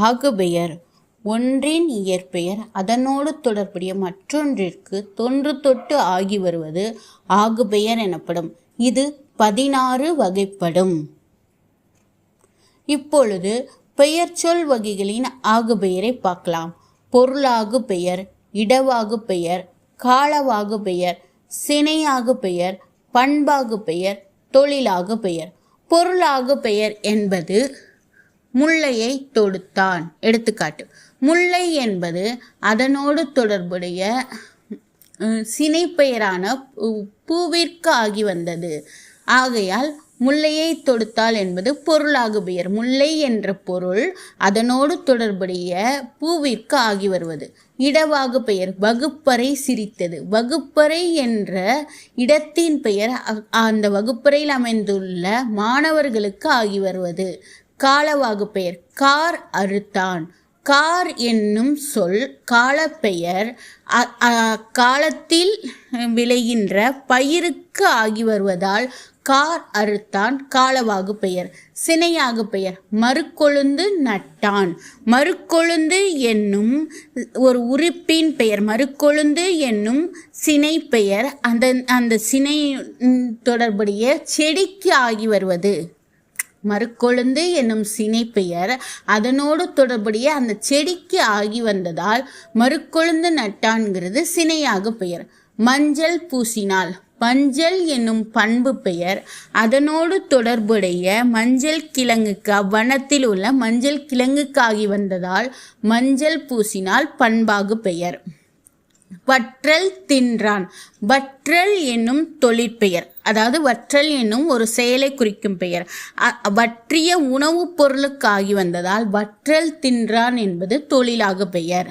ஆகுபெயர் ஒன்றின் இயற்பெயர் அதனோடு தொடர்புடைய மற்றொன்றிற்கு தொன்று தொட்டு ஆகி வருவது ஆகுபெயர் எனப்படும். இது பதினாறு வகைப்படும். இப்பொழுது பெயர் சொல் வகைகளின் ஆகுபெயரை பார்க்கலாம். பொருளாகு பெயர் இடவாகு பெயர் காலவாகு பெயர் சினையாகு பெயர் பண்பாகு பெயர் தொழிலாகு பெயர் பொருளாகு பெயர் என்பது முல்லையை தொடுத்தான். எடுத்துக்காட்டு. முல்லை என்பது அதனோடு தொடர்புடைய சினைப்பெயரான பூ- பூவிற்கு ஆகி வந்தது. ஆகையால் முல்லையை தொடுத்தால் என்பது பொருளாகு பெயர் முல்லை என்ற பொருள் அதனோடு தொடர்புடைய பூவிற்கு ஆகி வருவது. இடவாகு பெயர். வகுப்பறை சிரித்தது. வகுப்பறை என்ற இடத்தின் பெயர் அ- அந்த வகுப்பறையில் அமைந்துள்ள மாணவர்களுக்கு ஆகி வருவது. காலவாகு பெயர் கார் அறுத்தான். கார் என்னும் சொல் காலப்பெயர் அ- காலத்தில் விளைகின்ற பயிருக்கு ஆகி வருவதால் கார் அறுத்தான் காலவாகு பெயர் சினையாகு பெயர் மறுக்கொழுந்து நட்டான். மறுக்கொழுந்து என்னும் ஒரு உறுப்பின் பெயர் மறுக்கொழுந்து என்னும் சினை பெயர் அந்த அந்த சினை தொடர்புடைய செடிக்கு ஆகி வருவது. மறுக்கொழுந்து என்னும் சினைப்பெயர் அதனோடு தொடர்புடைய அந்த செடிக்கு ஆகி வந்ததால் மறுக்கொழுந்து நட்டான்கிறது சினையாக பெயர். மஞ்சள் பூசினால் மஞ்சள் என்னும் பண்பு பெயர். அதனோடு தொடர்புடைய மஞ்சள் கிழங்குக்கு அவ்வனத்தில் உள்ள மஞ்சள் கிழங்குக்காகி வந்ததால் மஞ்சள் பூசினால் பண்பாகு பெயர். வற்றல் தின்றான். வற்றல் என்னும் தொழிற்பெயர். அதாவது வற்றல் என்னும் ஒரு செயலை குறிக்கும் பெயர். வற்றிய உணவுப் பொருளுக்காகி வந்ததால் வற்றல் தின்றான் என்பது தொழிலாக பெயர்.